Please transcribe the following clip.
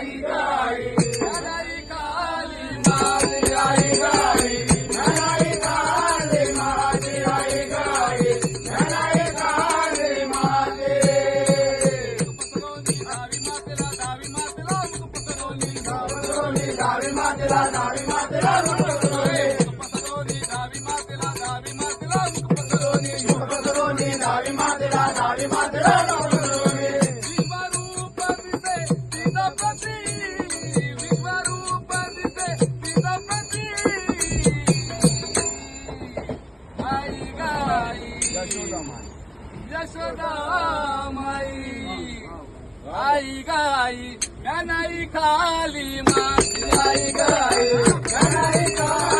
Davi Madra, Davi Madra, Davi Madra, आई गाई गनाई खाली माती आई गाई गनाई खाली